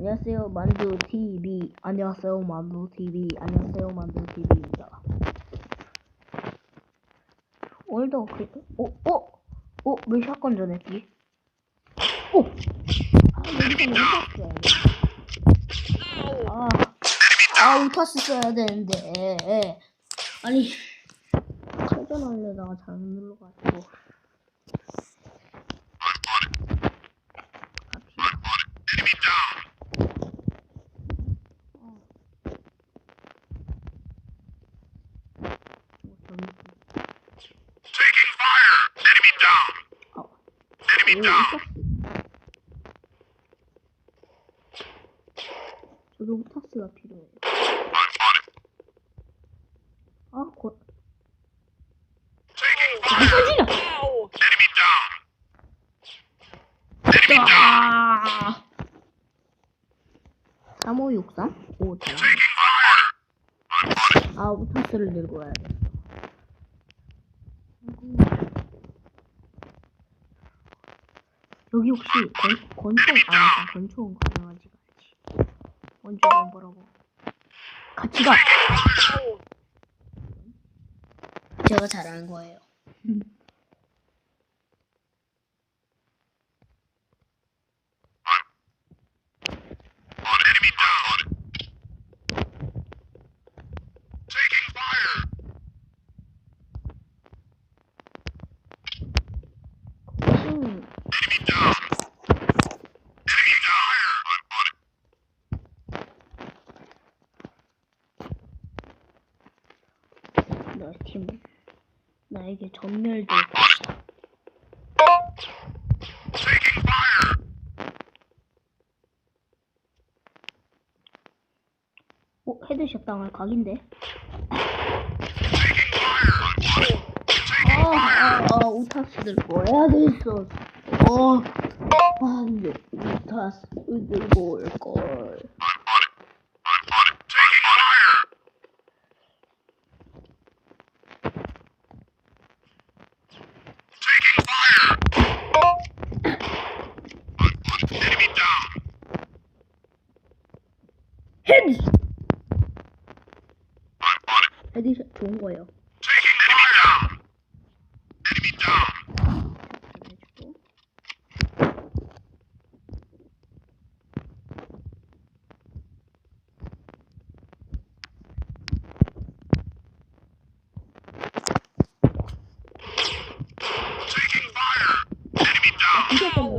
안녕하세요 만두 TV 안녕하세요 만두 TV 안녕하세요 만두 TV입니다. 오늘도 그 어? 어? 어? 왜 샷건 전했지? 오! 아 여기서 우타스 써야 돼. 아, 아 우타스 써야 되는데 아니 탈전하려다가 잘못 눌러가지고 갑시다. 어, 전기. Taking fire! Enemy down! 아, Enemy 오, down! 우타스가 필요해요. 아, down! Enemy down! 아! 3563? 오, 잘. 아, 우타스를 들고 와야 돼. 여기 혹시 권, 권총, 아. 권총 가능한지 가야지. 권총은 뭐라고? 같이 가! 제가 잘하는 거예요. 너 팀, 나에게 전멸될 fire! 오, 헤드샷 당할 각인데? 아! 아, 아, 우타스 들고 와야 됐어. 어, 안 돼. 우타스 들고 올걸. 거예요. 아,